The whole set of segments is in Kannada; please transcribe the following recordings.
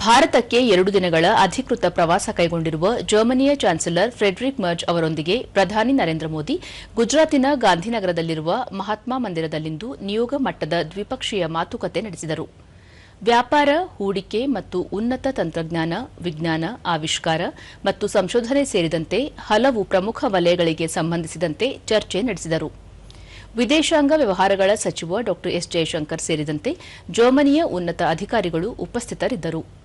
ಭಾರತಕ್ಕೆ ಎರಡು ದಿನಗಳ ಅಧಿಕೃತ ಪ್ರವಾಸ ಕೈಗೊಂಡಿರುವ ಜರ್ಮನಿಯ ಚಾನ್ಸಲರ್ ಫ್ರೆಡರಿಕ್ ಮರ್ಜ್ ಅವರೊಂದಿಗೆ ಪ್ರಧಾನಿ ನರೇಂದ್ರ ಮೋದಿ ಗುಜರಾತಿನ ಗಾಂಧಿನಗರದಲ್ಲಿರುವ ಮಹಾತ್ಮ ಮಂದಿರದಲ್ಲಿಂದು ನಿಯೋಗ ಮಟ್ಟದ ದ್ವಿಪಕ್ಷೀಯ ಮಾತುಕತೆ ನಡೆಸಿದರು. ವ್ಯಾಪಾರ, ಹೂಡಿಕೆ ಮತ್ತು ಉನ್ನತ ತಂತ್ರಜ್ಞಾನ, ವಿಜ್ಞಾನ, ಆವಿಷ್ಕಾರ ಮತ್ತು ಸಂಶೋಧನೆ ಸೇರಿದಂತೆ ಹಲವು ಪ್ರಮುಖ ವಲಯಗಳಿಗೆ ಸಂಬಂಧಿಸಿದಂತೆ ಚರ್ಚೆ ನಡೆಸಿದರು. ವಿದೇಶಾಂಗ ವ್ಯವಹಾರಗಳ ಸಚಿವ ಡಾ ಎಸ್ ಜಯಶಂಕರ್ ಸೇರಿದಂತೆ ಜರ್ಮನಿಯ ಉನ್ನತ ಅಧಿಕಾರಿಗಳು ಉಪಸ್ಥಿತರಿದ್ದರು.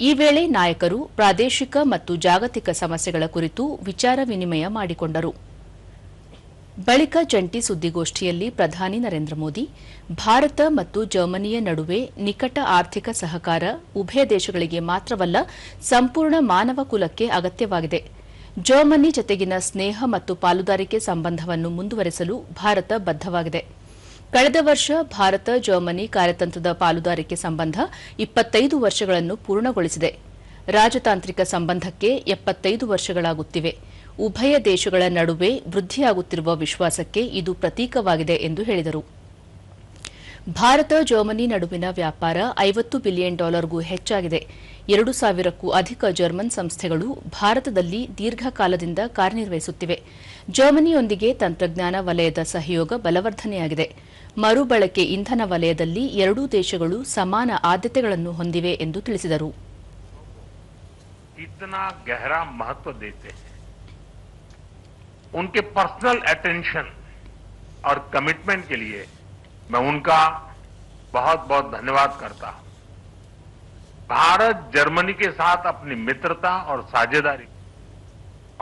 ಈ ವೇಳೆ ನಾಯಕರು ಪ್ರಾದೇಶಿಕ ಮತ್ತು ಜಾಗತಿಕ ಸಮಸ್ಯೆಗಳ ಕುರಿತು ವಿಚಾರ ವಿನಿಮಯ ಮಾಡಿಕೊಂಡರು. ಬಳಿಕ ಜಂಟಿ ಸುದ್ದಿಗೋಷ್ಠಿಯಲ್ಲಿ ಪ್ರಧಾನಿ ನರೇಂದ್ರ ಮೋದಿ, ಭಾರತ ಮತ್ತು ಜರ್ಮನಿಯ ನಡುವೆ ನಿಕಟ ಆರ್ಥಿಕ ಸಹಕಾರ ಉಭಯ ದೇಶಗಳಿಗೆ ಮಾತ್ರವಲ್ಲ, ಸಂಪೂರ್ಣ ಮಾನವ ಕುಲಕ್ಕೆ ಅಗತ್ಯವಾಗಿದೆ. ಜರ್ಮನಿ ಜತೆಗಿನ ಸ್ನೇಹ ಮತ್ತು ಪಾಲುದಾರಿಕೆ ಸಂಬಂಧವನ್ನು ಮುಂದುವರೆಸಲು ಭಾರತ ಬದ್ದವಾಗಿದೆ ಕಳೆದ ವರ್ಷ ಭಾರತ, ಜರ್ಮನಿ ಕಾರ್ಯತಂತ್ರದ ಪಾಲುದಾರಿಕೆ ಸಂಬಂಧ ಇಪ್ಪತ್ತೈದು ವರ್ಷಗಳನ್ನು ಪೂರ್ಣಗೊಳಿಸಿದೆ. ರಾಜತಾಂತ್ರಿಕ ಸಂಬಂಧಕ್ಕೆ ಎಪ್ಪತ್ತೈದು ವರ್ಷಗಳಾಗುತ್ತಿವೆ. ಉಭಯ ದೇಶಗಳ ನಡುವೆ ವೃದ್ಧಿಯಾಗುತ್ತಿರುವ ವಿಶ್ವಾಸಕ್ಕೆ ಇದು ಪ್ರತೀಕವಾಗಿದೆ ಎಂದು ಹೇಳಿದರು. ಭಾರತ, ಜರ್ಮನಿ ನಡುವಿನ ವ್ಯಾಪಾರ ಐವತ್ತು ಬಿಲಿಯನ್ ಡಾಲರ್ಗೂ ಹೆಚ್ಚಾಗಿದೆ. ಎರಡು ಸಾವಿರಕ್ಕೂ ಅಧಿಕ ಜರ್ಮನ್ ಸಂಸ್ಥೆಗಳು ಭಾರತದಲ್ಲಿ ದೀರ್ಘಕಾಲದಿಂದ ಕಾರ್ಯನಿರ್ವಹಿಸುತ್ತಿವೆ. ಜರ್ಮನಿಯೊಂದಿಗೆ ತಂತ್ರಜ್ಞಾನ ವಲಯದ ಸಹಯೋಗ ಬಲವರ್ಧನೆಯಾಗಿದೆ. ಮರುಬಳಕೆ ಇಂಧನ ವಲಯದಲ್ಲಿ ಎರಡೂ ದೇಶಗಳು ಸಮಾನ ಆದ್ಯತೆಗಳನ್ನು ಹೊಂದಿವೆ ಎಂದು ತಿಳಿಸಿದರು इतना गहरा महत्व देते हैं उनके पर्सनल अटेंशन और कमिटमेंट के लिए मैं उनका बहुत बहुत धन्यवाद करता हूं भारत जर्मनी के साथ अपनी मित्रता और साझेदारी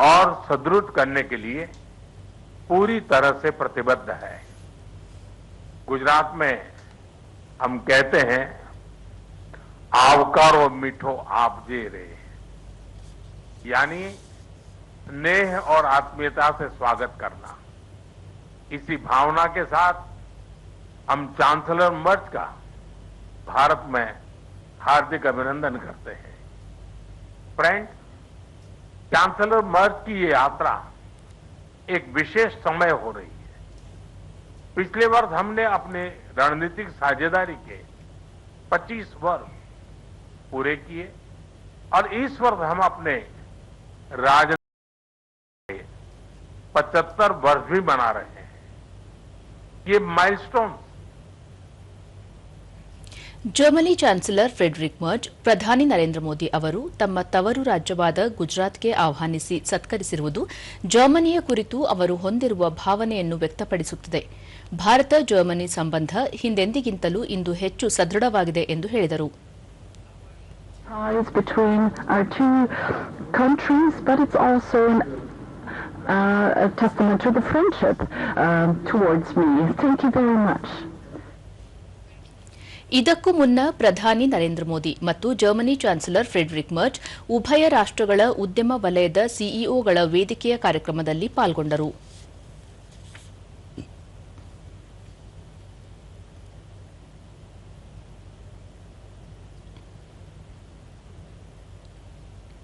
और सुदृढ़ करने के लिए पूरी तरह से प्रतिबद्ध है गुजरात में हम कहते हैं, आवकारो मीठो आप जे रे यानी स्नेह और आत्मीयता से स्वागत करना। इसी भावना के साथ हम चांसलर मर्ज का भारत में हार्दिक अभिनंदन करते हैं। फ्रेंड चांसलर मर्ज की ये यात्रा एक विशेष समय हो रही है। पिछले वर्ष हमने अपने रणनीतिक साझेदारी के 25 वर्ष पूरे किए और इस वर्ष हम अपने राजनीति पचहत्तर वर्ष भी मना रहे हैं। ये milestone Germany chancellor Friedrich Merz, ಪ್ರಧಾನಿ ನರೇಂದ್ರ ಮೋದಿ ಅವರು ತಮ್ಮ ತವರು ರಾಜ್ಯವಾದ ಗುಜರಾತ್ಗೆ ಆಹ್ವಾನಿಸಿ ಸತ್ಕರಿಸಿರುವುದು ಜರ್ಮನಿಯ ಕುರಿತು ಅವರು ಹೊಂದಿರುವ ಭಾವನೆಯನ್ನು ವ್ಯಕ್ತಪಡಿಸುತ್ತದೆ. ಭಾರತ ಜರ್ಮನಿ ಸಂಬಂಧ ಹಿಂದೆಂದಿಗಿಂತಲೂ ಇಂದು ಹೆಚ್ಚು ಸದೃಢವಾಗಿದೆ ಎಂದು ಹೇಳಿದರು. ಇದಕ್ಕೂ ಮುನ್ನ ಪ್ರಧಾನಿ ನರೇಂದ್ರ ಮೋದಿ ಮತ್ತು ಜರ್ಮನಿ ಚಾನ್ಸಲರ್ ಫ್ರೆಡರಿಕ್ ಮರ್ಚ್ ಉಭಯ ರಾಷ್ಟಗಳ ಉದ್ಯಮ ವಲಯದ ಸಿಇಒಗಳ ವೇದಿಕೆಯ ಕಾರ್ಯಕ್ರಮದಲ್ಲಿ ಪಾಲ್ಗೊಂಡರು.